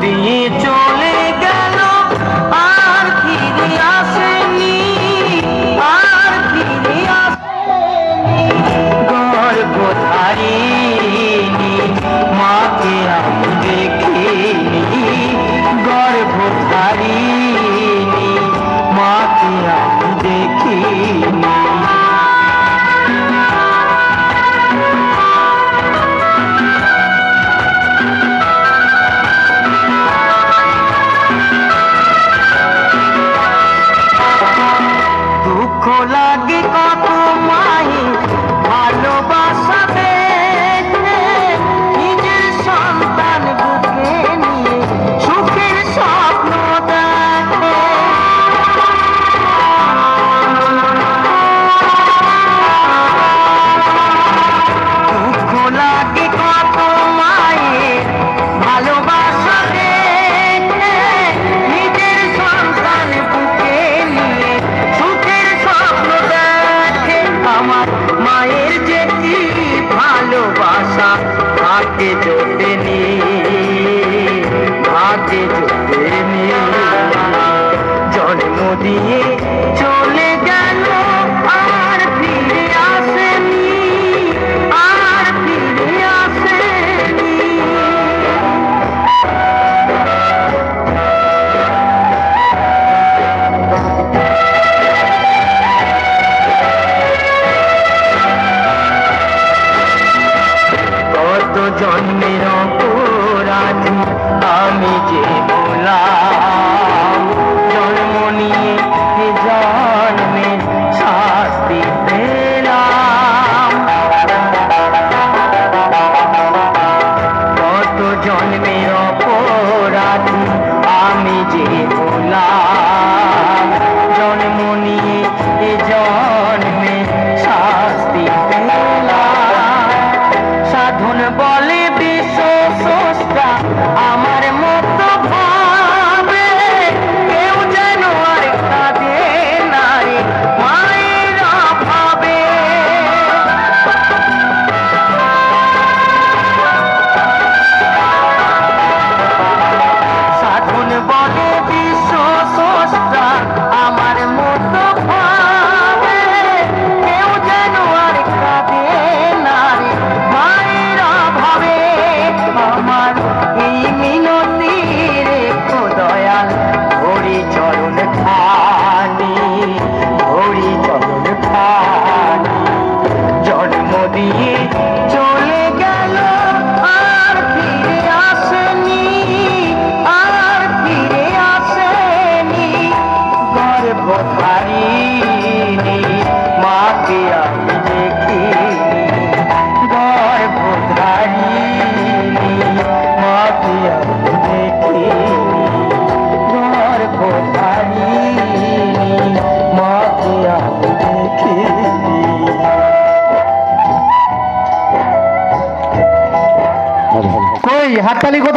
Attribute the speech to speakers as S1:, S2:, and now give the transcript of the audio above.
S1: দিয়ে চলে গেল, আর ফিরে আসেনি, আর ফিরে আসেনি। গর্ব ধারিনি মাকে আমি দেখিনি। মাকে আমি দেখিনি। দুঃখ লাগে কত মাই ভালোবাসা আশা ভাগ্যে জোটেনি ভাগ্যে জোটেনি জন্ম দিয়ে চলে জন্মের অপরাধ আমি যে গোলাম জন্ম নিয়ে জন্মের শাস্তি পেলাম। কত জন্মের অপরাধ আমি যে বোলা
S2: হাততালি কোথায়?